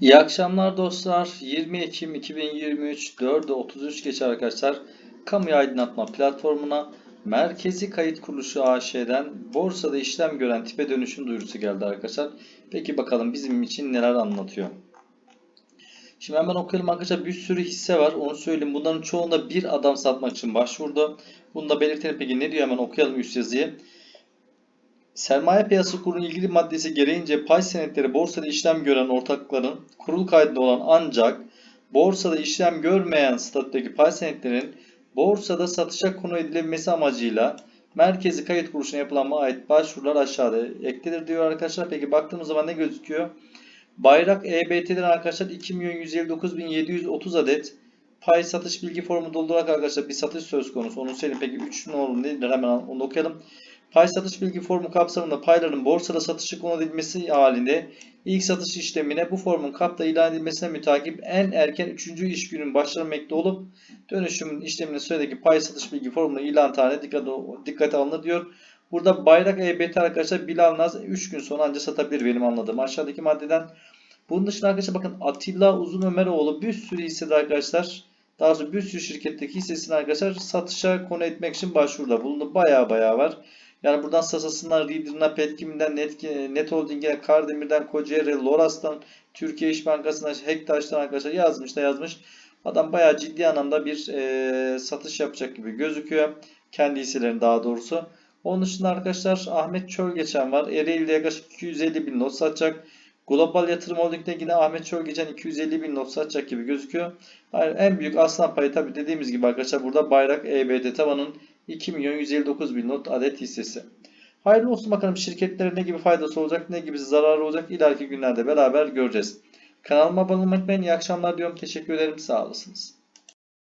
İyi akşamlar dostlar. 20 Ekim 2023 4'e 33 geç arkadaşlar. Kamu aydınlatma platformuna Merkezi Kayıt Kuruluşu AŞ'den borsada işlem gören tipe dönüşüm duyurusu geldi arkadaşlar. Peki bakalım bizim için neler anlatıyor. Şimdi hemen okuyalım arkadaşlar. Bir sürü hisse var. Onu söyleyeyim. Bunların çoğunda bir adam satmak için başvurdu. Bunu da belirtelim. Peki ne diyor? Hemen okuyalım üst yazıyı. Sermaye Piyasası Kurulu'nun ilgili maddesi gereğince pay senetleri borsada işlem gören ortakların kurul kaydında olan ancak borsada işlem görmeyen statüdeki pay senetlerin borsada satışa konu edilebilmesi amacıyla merkezi kayıt kuruluşuna yapılan ait başvurular aşağıda eklidir diyor arkadaşlar. Peki baktığımız zaman ne gözüküyor? Bayrak EBT'den arkadaşlar 2.159.730 adet pay satış bilgi formu doldurarak arkadaşlar bir satış söz konusu. Onu söyleyeyim. Peki 3 ne olur nedir? Hemen onu okuyalım. Pay satış bilgi formu kapsamında payların borsada satışa konu edilmesi halinde ilk satış işlemine bu formun kapta ilan edilmesine mütakip en erken 3. iş günün başlanmakta olup dönüşümün işleminin süredeki pay satış bilgi formunu ilan tarihine dikkate, dikkate alınır diyor. Burada bayrak EBT arkadaşlar Bilalnaz 3 gün sonra ancak satabilir benim anladığım aşağıdaki maddeden. Bunun dışında arkadaşlar bakın Atilla Uzun Ömeroğlu bir sürü hissede arkadaşlar daha sonra bir sürü şirketteki hissesini arkadaşlar satışa konu etmek için başvuruda bulundu. Baya baya var. Yani buradan Sasas'ından, Reader'ına, Petkim'den, Net, Net Holding'e, Kardemir'den, Kocaeli, Loras'tan, Türkiye İş Bankası'ndan, Hektaş'tan arkadaşlar yazmış da yazmış. Adam bayağı ciddi anlamda bir e, satış yapacak gibi gözüküyor. Kendi hisselerini daha doğrusu. Onun dışında arkadaşlar Ahmet Çölgeçen var. Ereğli'de yaklaşık 250 bin not satacak. Global Yatırım Holding'de yine Ahmet Çölgeçen 250 bin not satacak gibi gözüküyor. Yani en büyük aslan payı tabi dediğimiz gibi arkadaşlar burada Bayrak EBD tavanın 2 milyon 159 bin not adet hissesi. Hayırlı olsun bakalım şirketlere ne gibi faydası olacak ne gibi zararı olacak ileriki günlerde beraber göreceğiz. Kanalıma abone olmayı unutmayın. İyi akşamlar diyorum. Teşekkür ederim. Sağ olasınız.